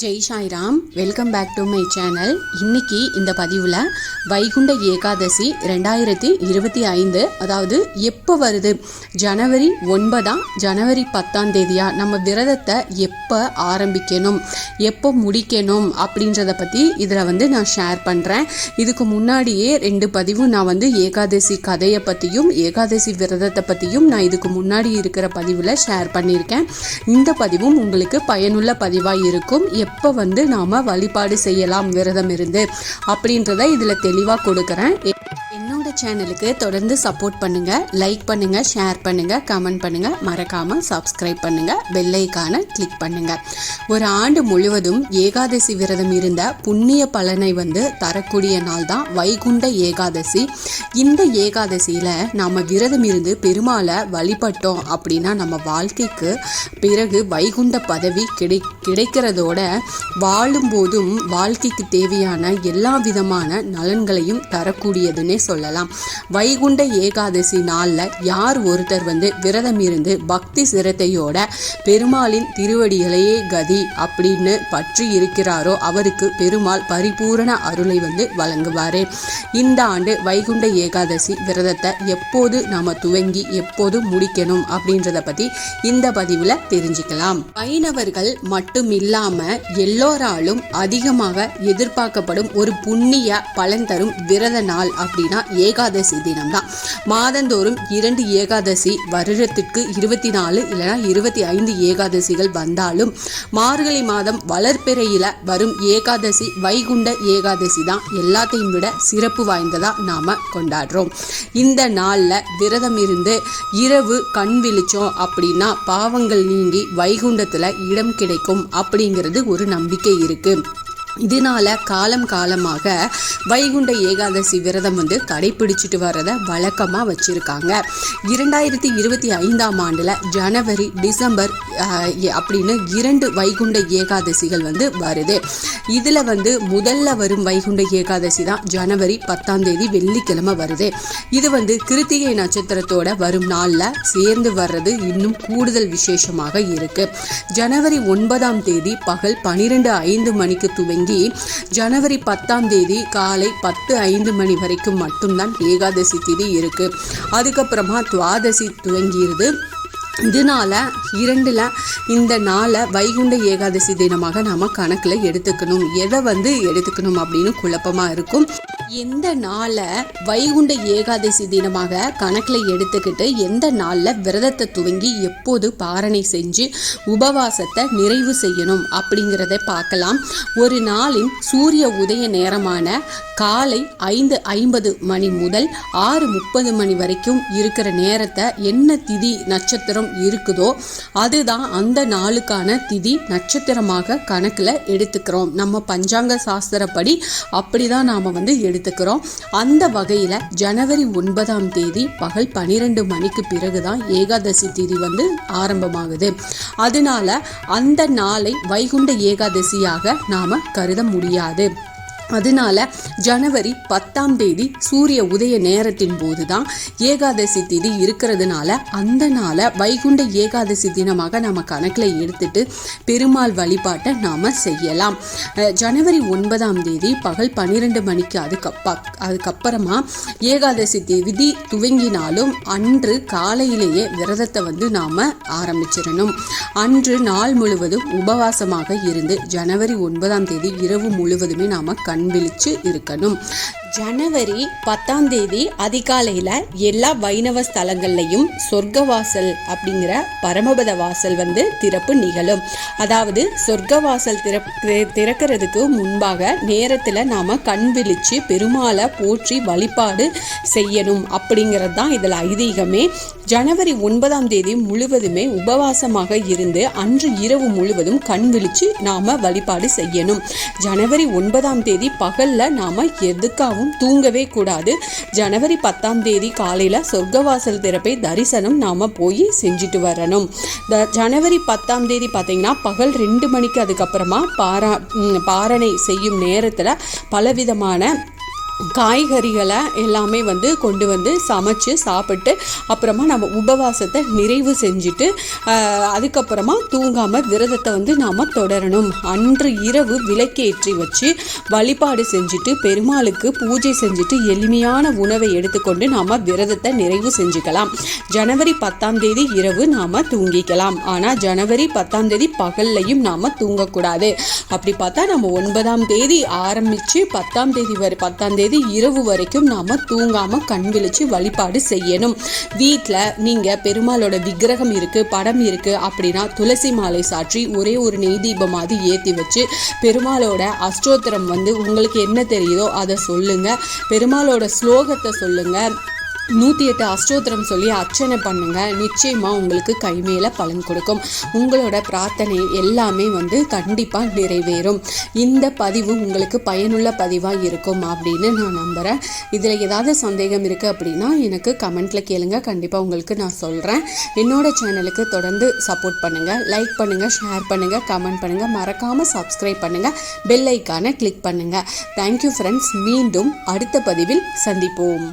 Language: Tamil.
Jai Sairam welcome back to my channel இன்னைக்கு இந்த பதிவில் வைகுண்ட ஏகாதசி ரெண்டாயிரத்தி இருபத்தி ஐந்து அதாவது எப்போ வருது? ஜனவரி ஒன்பதாம் ஜனவரி பத்தாம் தேதியா? நம்ம விரதத்தை எப்போ ஆரம்பிக்கணும்? எப்போ முடிக்கணும்? அப்படின்றத பற்றி இதில் வந்து நான் ஷேர் பண்ணுறேன் இதுக்கு முன்னாடியே ரெண்டு பதிவும் நான் வந்து ஏகாதசி கதையை பற்றியும் ஏகாதசி விரதத்தை பற்றியும் நான் இதுக்கு முன்னாடி இருக்கிற பதிவில் ஷேர் பண்ணியிருக்கேன். இந்த பதிவும் உங்களுக்கு பயனுள்ள பதிவாக இருக்கும். எப்போ வந்து நாம் வழிபாடு செய்யலாம் விரதம் இருந்து அப்படின்றத இதில் தெளிவாக கொடுக்குறேன். இன்னும் சேனலுக்கு தொடர்ந்து சப்போர்ட் பண்ணுங்க லைக் பண்ணுங்க ஷேர் பண்ணுங்க கமெண்ட் பண்ணுங்க. மறக்காம சப்ஸ்கிரைப் பண்ணுங்க பெல்லைக்கான கிளிக் பண்ணுங்க. ஒரு ஆண்டு முழுவதும் ஏகாதசி விரதம் இருந்த புண்ணிய பலனை வந்து தரக்கூடிய நாள் தான் வைகுண்ட ஏகாதசி. இந்த ஏகாதசியில நாம விரதம் இருந்து பெருமாளை வழிபட்டோம் அப்படின்னா நம்ம வாழ்க்கைக்கு பிறகு வைகுண்ட பதவி கிடை கிடைக்கிறதோட வாழும்போதும் வாழ்க்கைக்கு தேவையான எல்லா விதமான நலன்களையும் தரக்கூடியதுன்னே சொல்லலாம். வைகுண்ட ஏகாதசி நாளில் யார் ஒருத்தர் வந்து விரதம் இருந்து பக்தி சிரத்தையோட பெருமாளின் திருவடிகளையே கதி அப்படின்னு பற்றி இருக்கிறாரோ அவருக்கு பெருமாள் பரிபூரண அருளை வந்து வழங்குவார். இந்த ஆண்டு வைகுண்ட ஏகாதசி விரதத்தை எப்போது நாம துவங்கி எப்போது முடிக்கணும் அப்படின்றத பத்தி இந்த பதிவில் தெரிஞ்சுக்கலாம். வைணவர்கள் மட்டும் இல்லாம எல்லோராலும் அதிகமாக எதிர்பார்க்கப்படும் ஒரு புண்ணிய பலன் தரும் விரத நாள் அப்படின்னா ஏகாதசி தினம்தான். மாதந்தோறும் இரண்டு ஏகாதசி வருடத்திற்கு இருபத்தி நாலு இல்லைன்னா இருபத்தி ஐந்து ஏகாதசிகள் வந்தாலும் மார்கழி மாதம் வளர்ப்பிறையில் வரும் ஏகாதசி வைகுண்ட ஏகாதசி தான் எல்லாத்தையும் விட சிறப்பு வாய்ந்ததாக நாம் கொண்டாடுறோம். இந்த நாளில் விரதம் இருந்து இரவு கண் விழிச்சோம் அப்படின்னா பாவங்கள் நீங்கி வைகுண்டத்தில் இடம் கிடைக்கும் அப்படிங்கிறது ஒரு நம்பிக்கை இருக்கு. இதனால காலம் காலமாக வைகுண்ட ஏகாதசி விரதம் வந்து கடைபிடிச்சிட்டு வர்றதை வழக்கமாக வச்சுருக்காங்க. இரண்டாயிரத்தி இருபத்தி ஐந்தாம் ஆண்டில் ஜனவரி டிசம்பர் எ- அப்படின்னு இரண்டு வைகுண்ட ஏகாதசிகள் வந்து வருது. இதில் வந்து முதல்ல வரும் வைகுண்ட ஏகாதசி தான் ஜனவரி பத்தாம் தேதி வெள்ளிக்கிழமை வருது. இது வந்து கிருத்திகை நட்சத்திரத்தோட வரும் நாளில் சேர்ந்து வர்றது இன்னும் கூடுதல் விசேஷமாக இருக்கு. ஜனவரி ஒன்பதாம் தேதி பகல் பனிரெண்டு ஐந்து மணிக்கு துவங்கி ஜனவரி பத்தாம் தேதி காலை பத்து ஐந்து மணி வரைக்கும் மட்டும்தான் ஏகாதசி திதி இருக்கு. அதுக்கப்புறமா துவாதசி துவங்கிடுது இதனால இரண்டில் இந்த நாளை வைகுண்ட ஏகாதசி தினமாக நாம் கணக்கில் எடுத்துக்கணும். எதை வந்து எடுத்துக்கணும் அப்படின்னு குழப்பமாக இருக்கும். எந்த நாளை வைகுண்ட ஏகாதசி தினமாக கணக்கில் எடுத்துக்கிட்டு எந்த நாளில் விரதத்தை துவங்கி எப்போது பாரணை செஞ்சு உபவாசத்தை நிறைவு செய்யணும் அப்படிங்கிறத பார்க்கலாம். ஒரு நாளின் சூரிய உதய நேரமான காலை ஐந்து ஐம்பது மணி முதல் ஆறு முப்பது மணி வரைக்கும் இருக்கிற நேரத்தை என்ன திதி நட்சத்திரம் இருக்குதோ அதுதான் அந்த நாளுக்கான திதி நட்சத்திரமாக கணக்கில் எடுத்துக்கிறோம். நம்ம பஞ்சாங்க சாஸ்திரப்படி அப்படிதான் நாம் வந்து எடுத்துக்கிறோம். அந்த வகையில் ஜனவரி ஒன்பதாம் தேதி பகல் பன்னிரெண்டு மணிக்கு பிறகு தான் ஏகாதசி திதி வந்து ஆரம்பமாகுது. அதனால அந்த நாளை வைகுண்ட ஏகாதசியாக நாம கருத முடியாது. அதனால ஜனவரி பத்தாம் தேதி சூரிய உதய நேரத்தின் போது தான் ஏகாதசி திதி இருக்கிறதுனால அந்த நாளை வைகுண்ட ஏகாதசி தினமாக நம்ம கணக்கில் எடுத்துட்டு பெருமாள் வழிபாட்டை நாம் செய்யலாம். ஜனவரி ஒன்பதாம் தேதி பகல் பன்னிரெண்டு மணிக்கு அதுக்கு அதுக்கப்புறமா ஏகாதசி திதி துவங்கினாலும் அன்று காலையிலேயே விரதத்தை வந்து நாம் ஆரம்பிச்சிடணும். அன்று நாள் முழுவதும் உபவாசமாக இருந்து ஜனவரி ஒன்பதாம் தேதி இரவு முழுவதுமே நாம் கண் விழிச்சு இருக்கணும். ஜனவரி பத்தாம் தேதி அதிகாலையில் எல்லா வைணவ ஸ்தலங்கள்லையும் சொர்க்கவாசல் அப்படிங்கிற பரமபத வாசல் வந்து திறப்பு நிகழும். அதாவது சொர்க்கவாசல் திறப் திறக்கிறதுக்கு முன்பாக நேரத்தில் நாம் கண் விழிச்சு பெருமாளை போற்றி வழிபாடு செய்யணும் அப்படிங்கிறது தான் இதில் ஐதீகமே. ஜனவரி ஒன்பதாம் தேதி முழுவதுமே உபவாசமாக இருந்து அன்று இரவு முழுவதும் கண் விழிச்சு நாம வழிபாடு செய்யணும். ஜனவரி ஒன்பதாம் தேதி பகல்ல நாம எதுக்காகவும் தூங்கவே கூடாது. ஜனவரி பத்தாம் தேதி காலையில் சொர்க்கவாசல் திறப்பை தரிசனம் நாம் போய் செஞ்சுட்டு வரணும். த- ஜனவரி பத்தாம் தேதி பார்த்தீங்கன்னா பகல் ரெண்டு மணிக்கு அதுக்கப்புறமா பாரா பாரணை செய்யும் நேரத்தில் பலவிதமான காய்கறிகளை எல்லாமே வந்து கொண்டு வந்து சமைச்சு சாப்பிட்டு அப்புறமா நம்ம உபவாசத்தை நிறைவு செஞ்சுட்டு அதுக்கப்புறமா தூங்காமல் விரதத்தை வந்து நாம் தொடரணும். அன்று இரவு விளக்கேற்றி வச்சு வழிபாடு செஞ்சுட்டு பெருமாளுக்கு பூஜை செஞ்சுட்டு எளிமையான உணவை எடுத்துக்கொண்டு நாம் விரதத்தை நிறைவு செஞ்சுக்கலாம். ஜனவரி பத்தாம் தேதி இரவு நாம் தூங்கிக்கலாம். ஆனால் ஜனவரி பத்தாம் தேதி பகல்லையும் நாம் தூங்கக்கூடாது. அப்படி பார்த்தா நம்ம ஒன்பதாம் தேதி ஆரம்பித்து பத்தாம் தேதி வரை பத்தாம் தேதி இரவு வரைக்கும் நாம் தூங்காமல் கண் விழிச்சு வழிபாடு செய்யணும். வீட்டில் நீங்கள் பெருமாளோட விக்கிரகம் இருக்குது படம் இருக்குது அப்படின்னா துளசி மாலை சாற்றி ஒரே ஒரு நெய் தீபமாவது ஏற்றி வச்சு பெருமாளோட அஷ்டோத்திரம் வந்து உங்களுக்கு என்ன தெரியுதோ அதை சொல்லுங்கள் பெருமாளோட ஸ்லோகத்தை சொல்லுங்கள் நூற்றி எட்டு அஷ்டோத்திரம் சொல்லி அர்ச்சனை பண்ணுங்க. நிச்சயமாக உங்களுக்கு கைமேல பலன் கொடுக்கும். உங்களோட பிரார்த்தனை எல்லாமே வந்து கண்டிப்பாக நிறைவேறும். இந்த பதிவு உங்களுக்கு பயனுள்ள பதிவாக இருக்கும் அப்படின்னு நான் நம்புகிறேன் இதில் ஏதாவது சந்தேகம் இருக்குது அப்படின்னா எனக்கு கமெண்ட்டில் கேளுங்க. கண்டிப்பாக உங்களுக்கு நான் சொல்கிறேன் என்னோட சேனலுக்கு தொடர்ந்து சப்போர்ட் பண்ணுங்கள் லைக் பண்ணுங்கள் ஷேர் பண்ணுங்கள் கமெண்ட் பண்ணுங்கள் மறக்காமல் சப்ஸ்கிரைப் பண்ணுங்கள் பெல் ஐக்கானை கிளிக் பண்ணுங்கள் தேங்க்யூ ஃப்ரெண்ட்ஸ் மீண்டும் அடுத்த பதிவில் சந்திப்போம்.